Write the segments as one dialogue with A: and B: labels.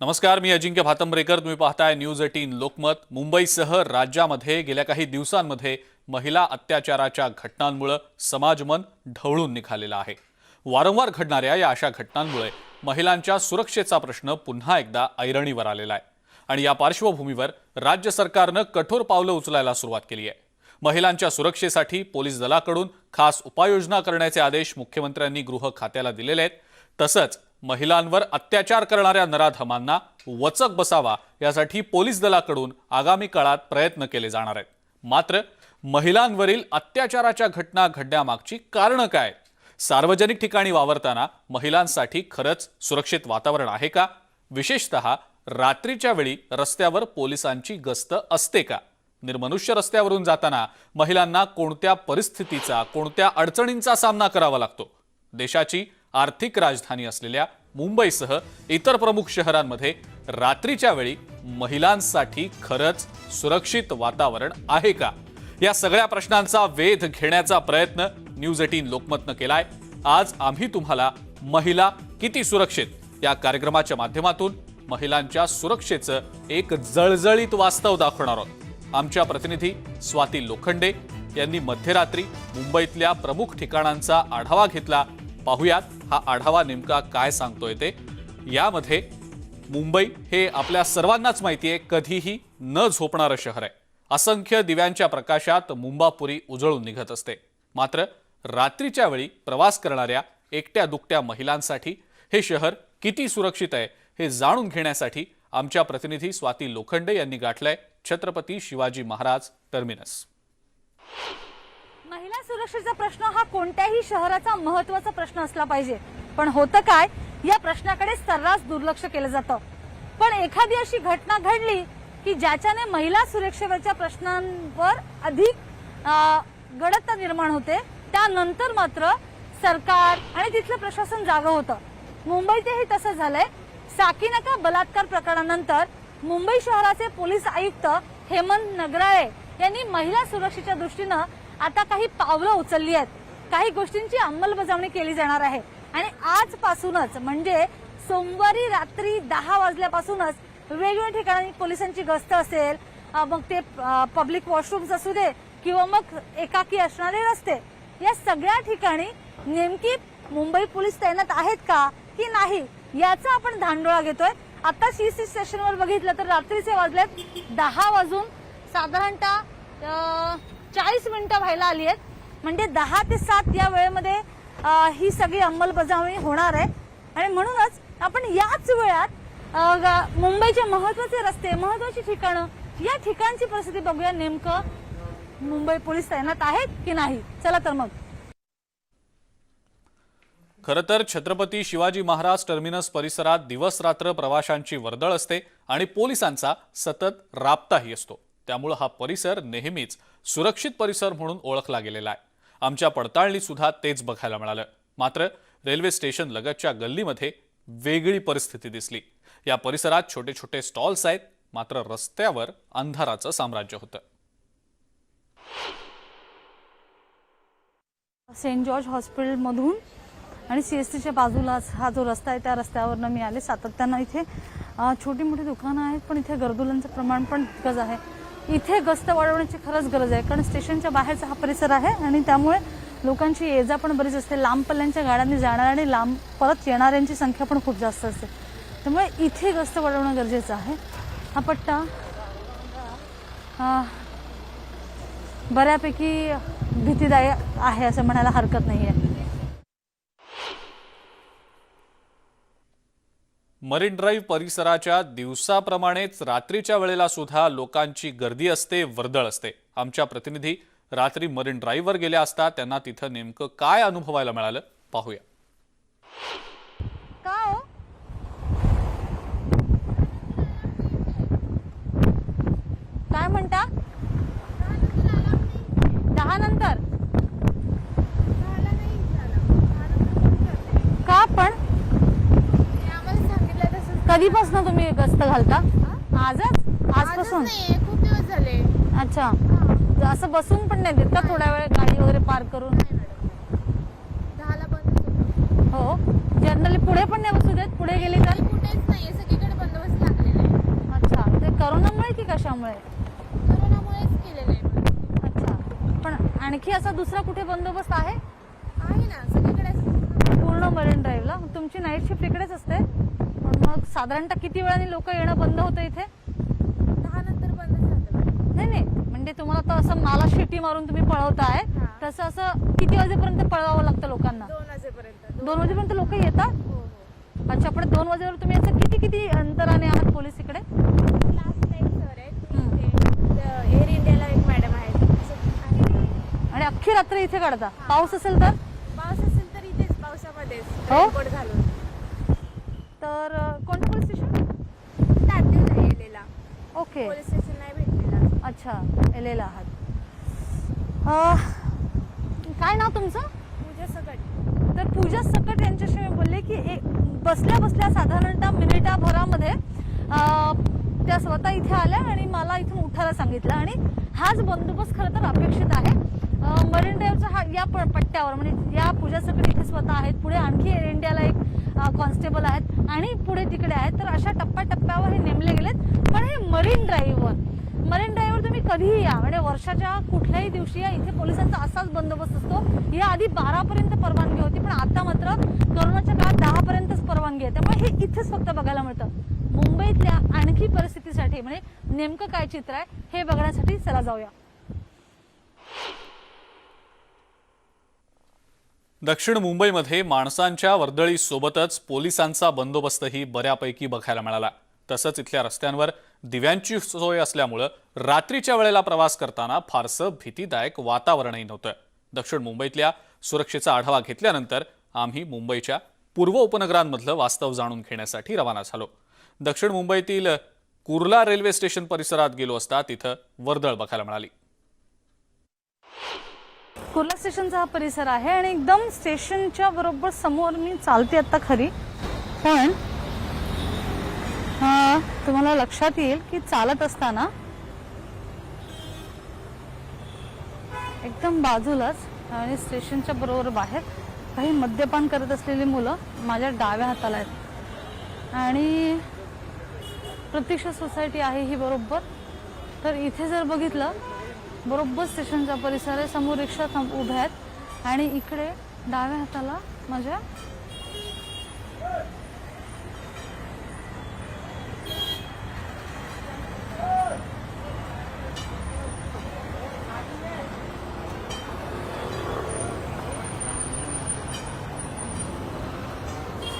A: नमस्कार मी अजिंक्य भातंब्रेकर. तुम्ही पाहताय न्यूज एटीन लोकमत. मुंबईसह राज्यामध्ये गेल्या काही दिवसांमध्ये महिला अत्याचाराच्या घटनांमुळे समाजमन ढवळून निघालेलं आहे. वारंवार घडणाऱ्या या अशा घटनांमुळे महिलांच्या सुरक्षेचा प्रश्न पुन्हा एकदा ऐरणीवर आलेला आहे. आणि या पार्श्वभूमीवर राज्य सरकारनं कठोर पावलं उचलायला सुरुवात केली आहे. महिलांच्या सुरक्षेसाठी पोलीस दलाकडून खास उपाययोजना करण्याचे आदेश मुख्यमंत्र्यांनी गृह खात्याला दिलेले आहेत. तसंच महिलांवर अत्याचार करणाऱ्या नराधमांना वचक बसावा यासाठी पोलीस दलाकडून आगामी काळात प्रयत्न केले जाणार आहेत. मात्र महिलांवरील अत्याचाराच्या घटना घडण्यामागची कारणं काय? सार्वजनिक ठिकाणी वावरताना महिलांसाठी खरंच सुरक्षित वातावरण आहे का? विशेषतः रात्रीच्या वेळी रस्त्यावर पोलिसांची गस्त असते का? निर्मनुष्य रस्त्यावरून जाताना महिलांना कोणत्या परिस्थितीचा कोणत्या अडचणींचा सामना करावा लागतो? देशाची आर्थिक राजधानी असलेल्या मुंबईसह इतर प्रमुख शहरांमध्ये रात्रीच्या वेळी महिलांसाठी खरंच सुरक्षित वातावरण आहे का? या सगळ्या प्रश्नांचा वेध घेण्याचा प्रयत्न न्यूज एटीन लोकमतनं केलाय. आज आम्ही तुम्हाला महिला किती सुरक्षित? या कार्यक्रमाच्या माध्यमातून महिलांच्या सुरक्षेचं एक जळजळीत वास्तव दाखवणार आहोत. आमच्या प्रतिनिधी स्वाती लोखंडे यांनी मध्यरात्री मुंबईतल्या प्रमुख ठिकाणांचा आढावा घेतला. पाहुयात हा आढावा नेमका काय सांगतोय ते? यामध्ये मुंबई हे आपल्या सर्वांनाच माहिती आहे कधीही न झोपणारं शहर आहे. असंख्य दिव्यांच्या प्रकाशात मुंबापुरी उजळून निघत असते. मात्र रात्रीच्या वेळी प्रवास करणाऱ्या एकट्या दुकट्या महिलांसाठी हे शहर किती सुरक्षित आहे हे जाणून घेण्यासाठी आमच्या प्रतिनिधी स्वाती लोखंडे यांनी गाठलंय छत्रपती शिवाजी महाराज टर्मिनस.
B: सुरक्षेचा प्रश्न हा कोणत्याही शहराचा महत्त्वाचा प्रश्न असला पाहिजे. पण होतं काय? या प्रश्नाकडे सर्रास दुर्लक्ष केलं जातं. पण एखादी अशी घटना घडली की ज्याच्याने महिला सुरक्षेवरच्या प्रश्नांवर अधिक अं, निर्माण होते त्यानंतर मात्र सरकार आणि तिथलं प्रशासन जागं होतं. मुंबईतही तसं झालंय. साकीनाका बलात्कार प्रकरणानंतर मुंबई शहराचे पोलीस आयुक्त हेमंत नगराळे यांनी महिला सुरक्षेच्या दृष्टीनं आता काही पावलं उचलली आहेत. काही गोष्टींची अंमलबजावणी केली जाणार आहे. आणि आजपासूनच म्हणजे सोमवारी रात्री दहा वाजल्यापासूनच वेगवेगळ्या ठिकाणी पोलिसांची गस्त असेल मग ते पब्लिक वॉशरूम्स असू दे किंवा मग एकाकी असणारे रस्ते या सगळ्या ठिकाणी नेमकी मुंबई पोलीस तैनात आहेत का की नाही याचा आपण धांडोळा घेतोय. आता सी स्टेशनवर बघितलं तर रात्रीचे वाजलेत दहा वाजून साधारणतः चाळीस मिनिटं व्हायला आली आहेत. म्हणजे दहा ते सात या वेळेमध्ये ही सगळी अंमलबजावणी होणार आहे. आणि म्हणूनच आपण याच वेळात मुंबईचे महत्त्वाचे रस्ते महत्वाची ठिकाणं या ठिकाणची परिस्थिती बघूया नेमकं मुंबई पोलीस तैनात आहेत की नाही. चला तर मग.
A: खरं तर छत्रपती शिवाजी महाराज टर्मिनस परिसरात दिवस रात्र प्रवाशांची वर्दळ असते आणि पोलिसांचा सतत राबताही असतो. त्यामुळं हा परिसर नेहमीच सुरक्षित परिसर म्हणून ओळखला गेलेला आहे. आमच्या पडताळणीसुद्धा तेच बघायला मिळालं. मात्र रेल्वे स्टेशन लगतच्या गल्लीमध्ये वेगळी परिस्थिती दिसली. या परिसरात छोटे छोटे स्टॉल्स आहेत मात्र रस्त्यावर अंधाराचं साम्राज्य होतं.
B: सेंट जॉर्ज हॉस्पिटलमधून आणि सी एस टीच्या बाजूलाच हा जो रस्ता आहे त्या रस्त्यावरनं मी आले सातत्यानं इथे. छोटी मोठी दुकानं आहेत पण इथे गर्दुलांचं प्रमाण पण तितकंच आहे. इथे गस्त वाढवण्याची खरंच गरज आहे कारण स्टेशनच्या बाहेरचा हा परिसर आहे आणि त्यामुळे लोकांची ये जा पण बरीच असते. लांब पल्ल्यांच्या गाड्यांनी जाणार आणि लांब परत येणाऱ्यांची संख्या पण खूप जास्त असते. त्यामुळे इथे गस्त वाढवणं गरजेचं आहे. हा पट्टा बऱ्यापैकी भीतीदायक आहे असं म्हणायला हरकत नाही आहे
A: मरीन ड्राईव्ह परिसराच्या दिवसाप्रमाणेच रात्रीच्या वेळेला सुद्धा लोकांची गर्दी असते वर्दळ असते. आमच्या प्रतिनिधी रात्री मरीन ड्राईव्हवर गेल्या असता त्यांना तिथं नेमकं काय अनुभवायला मिळालं पाहूया.
B: कधीपासून तुम्ही गस्त घालता? आजच? आजपासून?
C: नाही, खूप दिवस झाले.
B: अच्छा. असं बसून पण नाही देत का थोडा वेळ गाडी वगैरे पार्क करून? मॅडम.
C: दहाला बंद
B: हो. जनरली पुढे पण नाही बसू देत? पुढे गेले तर?
C: कुठेच नाही. सगळीकडे बंदोबस्त लागलेला आहे.
B: अच्छा. ते करोनामुळे की कशामुळे?
C: कोरोनामुळेच केलेलं आहे.
B: अच्छा. पण आणखी असा दुसरा कुठे बंदोबस्त आहे?
C: आहे ना. सगळीकडे
B: पूर्ण मरीन ड्राईव्हला. तुमची नाईट शिफ्ट इकडेच असते? मग साधारणतः किती वेळाने लोक येणं बंद होतं इथे?
C: दहा नंतर बंदच राहतं
B: नाही नाही. म्हणजे तुम्हाला तर असं मला शिटी मारून तुम्ही पळवताय.
C: हा.
B: तसं असं किती वाजेपर्यंत पळवावं लागतं लोकांना?
C: दोन वाजेपर्यंत.
B: दोन वाजेपर्यंत लोक येतात?
C: हो हो.
B: अच्छा पण दोन वाजेवर तुम्ही असं किती किती अंतराने आहात पोलीस इकडे?
C: लास्ट टाइम सर आहेत. एअर इंडियाला एक मॅडम आहेत. आहे.
B: आणि अख्खी रात्र इथे काढता? पाऊस असेल तर?
C: पाऊस असेल तर इथेच पावसामध्येच.
B: हो?
C: रेनकोट घालून.
B: तर अं, कोणतं पोलीस स्टेशन
C: नाही गेलेला
B: ओके
C: पोलीस स्टेशन नाही भेटलेला.
B: अच्छा एलेला आहात. काय नाव तुमचं?
C: पूजा सकट.
B: तर पूजा सकट यांच्याशी मी बोलले की एक बसल्या बसल्या साधारणतः मिनिटाभरामध्ये अं, त्या स्वतः इथे आल्या आणि मला इथून उठायला सांगितलं. आणि हाच बंदोबस्त खरं तर अपेक्षित आहे. अं, मरीन ड्राईव्हचा हा या प- पट्ट्यावर म्हणजे या पूजा सकट इथे स्वतः आहेत. पुढे आणखी एअर इंडियाला एक कॉन्स्टेबल आहेत आणि पुढे तिकडे आहेत. तर अशा टप्प्याटप्प्यावर हे नेमले गेलेत. पण हे मरीन ड्राईव्हवर मरीन ड्राईव्हवर तुम्ही कधीही या. म्हणजे वर्षाच्या कुठल्याही दिवशी या. इथे पोलिसांचा असाच बंदोबस्त असतो. या आधी बारापर्यंत परवानगी होती पण आता मात्र करोनाच्या काळात दहापर्यंतच परवानगी आहे. त्यामुळे हे इथेच फक्त बघायला मिळतं. मुंबईतल्या आणखी परिस्थितीसाठी म्हणजे नेमकं काय चित्र आहे हे बघण्यासाठी चला जाऊया.
A: दक्षिण मुंबईमध्ये माणसांच्या वर्दळीसोबतच पोलिसांचा बंदोबस्तही बऱ्यापैकी बघायला मिळाला. तसंच इथल्या रस्त्यांवर दिव्यांची सोय असल्यामुळं रात्रीच्या वेळेला प्रवास करताना फारसं भीतीदायक वातावरणही नव्हतं. दक्षिण मुंबईतल्या सुरक्षेचा आढावा घेतल्यानंतर आम्ही मुंबईच्या पूर्व उपनगरांमधलं वास्तव जाणून घेण्यासाठी रवाना झालो. दक्षिण मुंबईतील कुर्ला रेल्वे स्टेशन परिसरात गेलो असता तिथं वर्दळ बघायला मिळाली.
B: कुर्ला स्टेशनचा हा परिसर आहे आणि एकदम स्टेशनच्या बरोबर समोर मी चालते आता खरी. पण अं, तुम्हाला लक्षात येईल की चालत असताना एकदम बाजूलाच आणि स्टेशनच्या बरोबर बाहेर काही मद्यपान करत असलेली मुलं माझ्या डाव्या हाताला आहेत. आणि प्रतीक्षा सोसायटी आहे ही बरोबर. तर इथे जर बघितलं बरोबर स्टेशनचा परिसर आहे समोर रिक्षा थांब उभ्या आहेत. आणि इकडे डाव्या हाताला माझ्या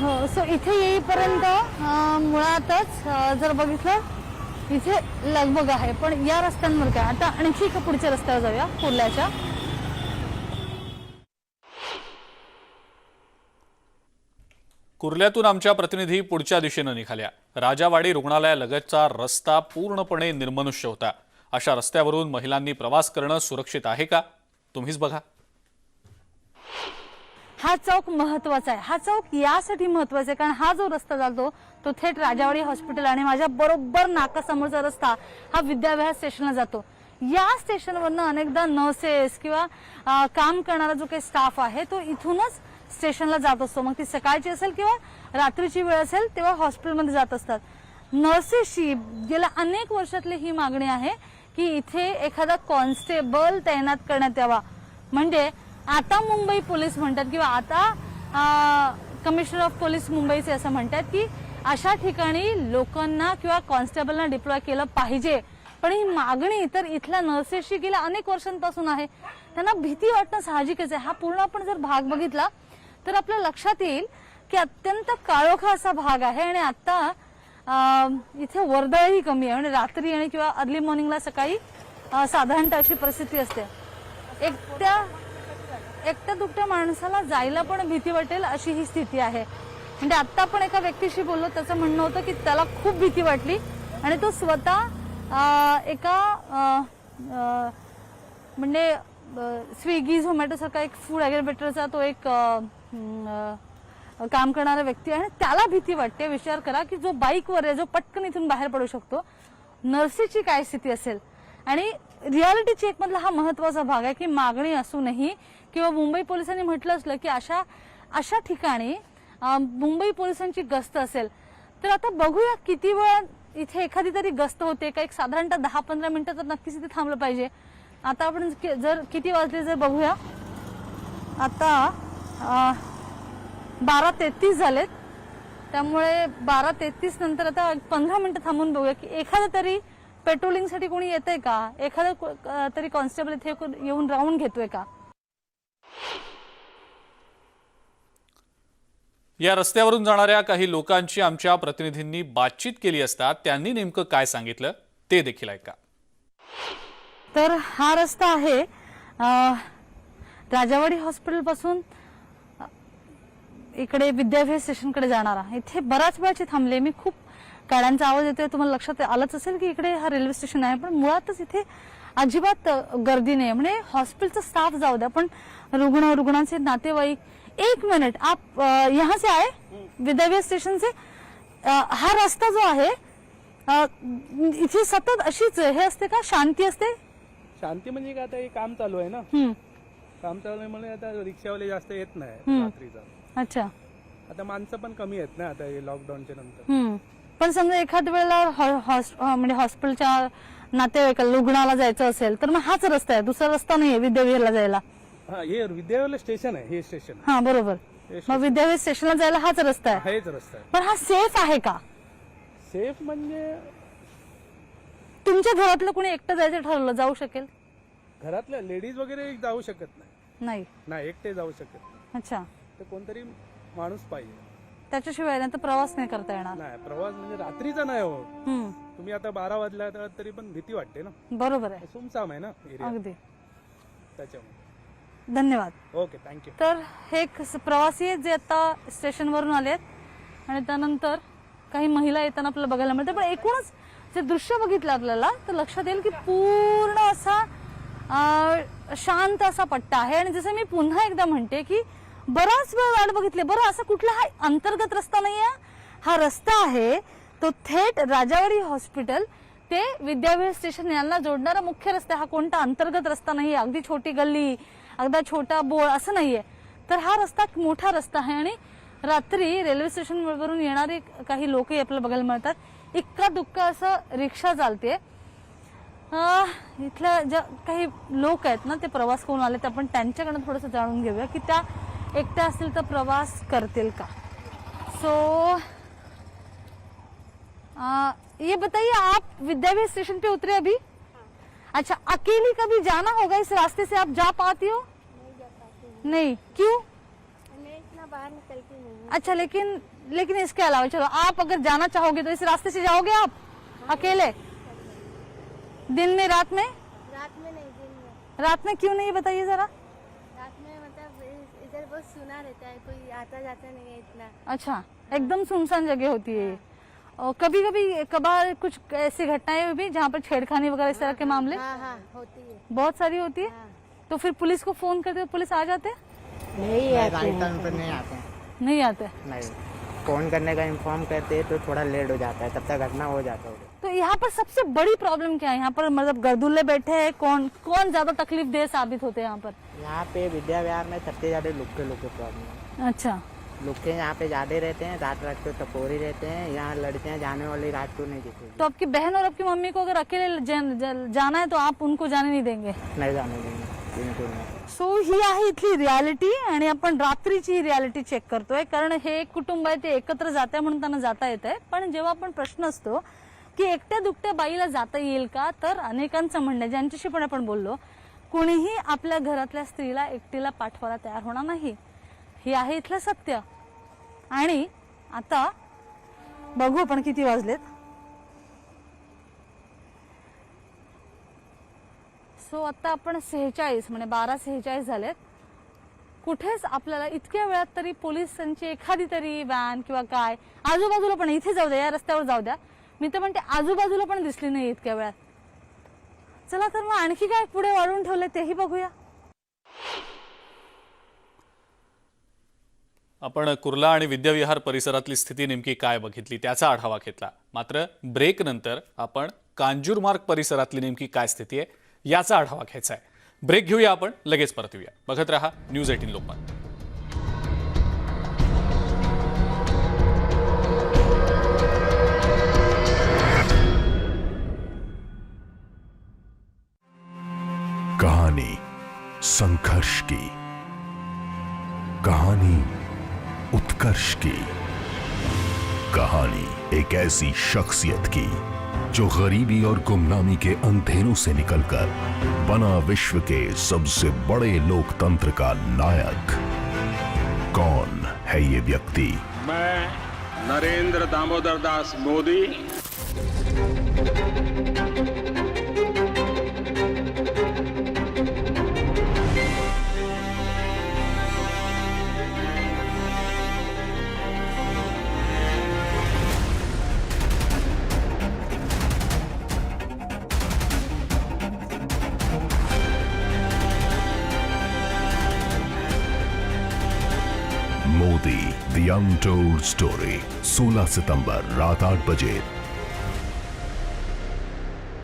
B: हो सो इथे येईपर्यंत मुळातच जर बघितलं इथे लगबग आहे. पण या रस्त्यांवर काय? आता आणखी एका पुढच्या रस्त्यावर जाऊया. कुर्ल्याच्या.
A: कुर्ल्यातून आमच्या प्रतिनिधी पुढच्या दिशेनं निघाल्या. राजावाडी रुग्णालयालगतचा रस्ता पूर्णपणे निर्मनुष्य होता. अशा रस्त्यावरून महिलांनी प्रवास करणं सुरक्षित आहे का? तुम्हीच बघा.
B: हा चौक महत्त्वाचा आहे. हा चौक यासाठी महत्त्वाचा आहे कारण हा जो रस्ता जातो तो थेट राजावाडी हॉस्पिटल आणि माझ्या बरोबर नाकासमोरचा रस्ता हा विद्याविहार स्टेशनला जातो. या स्टेशनवरनं अनेकदा नर्सेस किंवा काम करणारा जो काही स्टाफ आहे तो इथूनच स्टेशनला जात असतो. मग ती सकाळची असेल किंवा रात्रीची वेळ असेल तेव्हा हॉस्पिटलमध्ये जात असतात. नर्सेसची गेल्या अनेक वर्षातली ही मागणी आहे की इथे एखादा कॉन्स्टेबल तैनात करण्यात यावा. म्हणजे आता मुंबई पोलीस म्हणतात किंवा आता कमिशनर ऑफ पोलीस मुंबईचे असं म्हणतात की अशा ठिकाणी लोकांना किंवा कॉन्स्टेबलना डिप्लॉय केलं पाहिजे. पण ही मागणी तर इथल्या नर्सेसशी गेल्या अनेक वर्षांपासून आहे. त्यांना भीती वाटणं साहजिकच आहे. हा पूर्ण आपण जर भाग बघितला तर आपल्या लक्षात येईल की अत्यंत काळोखा असा भाग आहे आणि आता इथे वर्दळही कमी आहे. म्हणजे रात्री आणि किंवा अर्ली मॉर्निंगला सकाळी साधारणतः अशी परिस्थिती असते. एकट्या एकट्या दुकट्या माणसाला जायला पण भीती वाटेल अशी ही स्थिती आहे. म्हणजे आत्ता आपण एका व्यक्तीशी बोललो त्याचं म्हणणं होतं की त्याला खूप भीती वाटली आणि तो स्वतः एका म्हणजे स्विगी झोमॅटो सारखा एक फूड ॲग्रिबेटरचा तो एक काम करणारा व्यक्ती आहे आणि त्याला भीती वाटते. विचार करा की जो बाईकवर आहे जो पटकन इथून बाहेर पडू शकतो नर्सीची काय स्थिती असेल? आणि रियालिटी चेकमधला हा महत्त्वाचा भाग आहे की मागणी असूनही किंवा मुंबई पोलिसांनी म्हटलं असलं की अशा अशा ठिकाणी मुंबई पोलिसांची गस्त असेल. तर आता बघूया किती वेळ इथे एखादी तरी गस्त होते का एक साधारणतः दहा पंधरा मिनिटं तर नक्कीच इथे थांबलं पाहिजे. आता आपण जर किती वाजले जर बघूया. आता बारा तेहतीस झालेत. त्यामुळे बारा तेहतीस नंतर आता पंधरा मिनिटं थांबून बघूया की एखादं तरी पेट्रोलिंगसाठी कोणी येतंय का? एखादं को- तरी कॉन्स्टेबल इथे येऊन राऊंड घेतोय का?
A: या रस्त्यावरून जाणाऱ्या काही लोकांची आमच्या प्रतिनिधींनी बातचीत केली असता त्यांनी नेमकं काय सांगितलं ते देखील ऐका.
B: तर हा रस्ता आहे राजावाडी हॉस्पिटलपासून इकडे विद्याभ्यास स्टेशनकडे जाणारा इथे बराच वेळाचे थांबले मी खूप गाड्यांचा आवाज येतोय. तुम्हाला लक्षात आलंच असेल की इकडे हा रेल्वे स्टेशन आहे. पण मुळातच इथे अजिबात गर्दी नाही. म्हणजे हॉस्पिटलचा स्टाफ जाऊ द्या. पण रुग्ण रुग्णांचे नातेवाईक एक मिनिट आप अ, यहाँ से आए विद्याभ्यास स्टेशन से। हा रस्ता जो आहे इथे सतत अशीच हे असते का? शांती असते?
D: शांती म्हणजे काय? आता हे काम चालू आहे ना?
B: हम्म.
D: काम चालू आहे म्हणून आता रिक्षावाले जास्त येत नाही
B: हम्म.
D: रात्रीचा.
B: अच्छा.
D: आता माणसं पण कमी आहेत ना आता हे लॉकडाऊनच्या नंतर.
B: हम्म. पण समजा एखाद वेळेला हॉ- हॉस- अं, म्हणजे हॉस्पिटलच्या नातेवाईकाला रुग्णाला जायचं असेल तर मग हाच रस्ता आहे. दुसरा रस्ता नाहीये विद्याविहारला जायला.
D: हा हे विद्यावाला स्टेशन आहे हे स्टेशन
B: हा बरोबर. मग विद्याविहार स्टेशनला जायला हाच रस्ता आहे.
D: हेच रस्ता आहे.
B: पण हा सेफ आहे का?
D: सेफ म्हणजे
B: तुमच्या घरातलं कोणी एकटं जायचं ठरवलं जाऊ शकेल?
D: घरातल्या लेडीज वगैरे जाऊ शकत नाही.
B: नाही.
D: नाही एकटे जाऊ शकत नाही.
B: अच्छा.
D: तर कोणतरी माणूस पाहिजे.
B: त्याच्याशिवाय नाही तर प्रवास नाही करता येणार.
D: नाही प्रवास म्हणजे रात्रीचा नाही हो.
B: हम्म.
D: तुम्ही आता बारा वाजला तर तरी पण भीती वाटते ना.
B: बरोबर आहे.
D: सुमसाम आहे ना एरिया
B: अगदी.
D: त्याच्यामुळे.
B: धन्यवाद.
D: ओके थँक्यू
B: तर हे एक प्रवासी आहेत जे आता स्टेशनवरून आलेत आणि त्यानंतर काही महिला येताना आपल्याला बघायला मिळते. पण एकूणच जे दृश्य बघितलं आपल्याला तर लक्षात येईल की पूर्ण असा शांत असा पट्टा आहे. आणि जसं मी पुन्हा एकदा म्हणते की बराच वेळ वाट बघितली. बरं असा कुठला हा अंतर्गत रस्ता नाही आहे हा रस्ता आहे तो थेट राजावाडी हॉस्पिटल. ते विद्याविहार स्टेशन यांना जोडणारा मुख्य रस्ता हा कोणता अंतर्गत रस्ता नाही अगदी छोटी गल्ली अगदा छोटा बोळ असं नाहीये. तर हा रस्ता मोठा रस्ता आहे आणि रात्री रेल्वे स्टेशन वरून येणारे काही लोकही आपल्याला बघायला मिळतात. इतका दुक्का असं रिक्षा चालते इथल्या ज्या काही लोक आहेत ना ते प्रवास करून आले तर आपण त्यांच्याकडनं थोडंसं जाणून घेऊया की त्या एकट्या असतील तर प्रवास करतील का? सो आ, ये बताइए आप विद्यावीर स्टेशन पे उतरे अभी? अच्छा अकेली कभी जाना होगा इस रास्ते से? आप जा पाती हो?
C: नहीं जा पाती
B: नहीं क्यों?
C: मैं इतना बाहर निकलती नहीं हूँ।
B: अच्छा लेकिन लेकिन इसके अलावा चलो आप अगर जाना चाहोगे तो इस रास्ते से जाओगे आप? अकेले? दिन में रात में?
C: रात में नहीं दिन में।
B: रात में क्यों नहीं बताइए जरा?
C: रात में मतलब इधर बहुत सुना रहता है कोई आता जाता नहीं है इतना।
B: अच्छा एकदम सुनसान जगह होती है ये। और कभी कभी कभार कुछ ऐसी घटनाएँ हुई जहाँ पर छेड़खानी वगैरह इस तरह के मामले?
C: हाँ हाँ होती है।
B: बहुत सारी होती है?
C: हाँ।
B: तो फिर पुलिस को फ़ोन करते तो पुलिस आ जाते
C: नहीं
E: पर नहीं आते हैं।
B: नहीं आते?
E: नहीं। फ़ोन करने का इन्फॉर्म करते हैं तो थोड़ा लेट हो जाता है तब तक घटना हो जाता है।
B: तो यहाँ पर सबसे बड़ी प्रॉब्लम क्या है? यहाँ पर मतलब गर्दुल्ले बैठे हैं कौन कौन ज़्यादा तकलीफ़ दे साबित होते हैं यहाँ पर?
E: यहाँ पे विद्या विहार में सबसे ज़्यादा लुक्के लुक्के प्रॉब्लम
B: अच्छा।
E: लुक्के यहाँ पे ज्यादा रहते हैं रात रात को टपोरी रहते हैं यहाँ लड़कियाँ जाने वाली रात को नहीं दिखेगी।
B: तो आपकी बहन और आपकी मम्मी को अगर अकेले जन- जन- जाना है तो आप उनको जाने नहीं देंगे?
E: नहीं जाने देंगे बिल्कुल
B: सो ही आहे इथली रियालिटी आणि आपण रात्रीची ही रियालिटी चेक करतोय कारण हे एक कुटुंब आहे ते एकत्र जात आहे म्हणून त्यांना जाता येत आहे पण जेव्हा आपण प्रश्न असतो की एकट्या दुकट्या बाईला जाता येईल का तर अनेकांचं म्हणणं आहे, ज्यांच्याशी पण आपण बोललो कोणीही आपल्या घरातल्या स्त्रीला एकटीला पाठवायला तयार होणार नाही. हे आहे इथलं सत्य. आणि आता बघू आपण किती वाजलेत. सो आता आपण सेहेचाळीस म्हणजे बारा सेहेचाळीस झालेत. कुठेच आपल्याला इतक्या वेळात तरी पोलिसांची एखादी तरी व्हॅन किंवा काय आजूबाजूला पण इथे जाऊ द्या या रस्त्यावर जाऊ द्या. मी तर म्हणते आजूबाजूला पण दिसली नाही इतक्या वेळात. चला तर मग आणखी काय पुढे वाढून ठेवले तेही बघूया.
A: आपण कुर्ला आणि विद्याविहार परिसरातली स्थिती नेमकी काय बघितली त्याचा आढावा घेतला. मात्र ब्रेक नंतर आपण कांजूरमार्ग परिसरातली नेमकी काय स्थिती आहे याचा आढावा घ्यायचा आहे. ब्रेक घेऊया आपण लगेच परत येऊया. बघत रहा न्यूज एटीन लोकमत.
F: संघर्ष की. कहानी उत्कर्ष की कहानी एक ऐसी शख्सियत की, जो गरीबी और गुमनामी के अंधेरों से निकलकर बना विश्व के सबसे बड़े लोकतंत्र का नायक। कौन है ये व्यक्ति?
G: मैं नरेंद्र दामोदर दास मोदी।
F: मोदी अनटोल्ड स्टोरी 16 सितंबर रात 8 बजे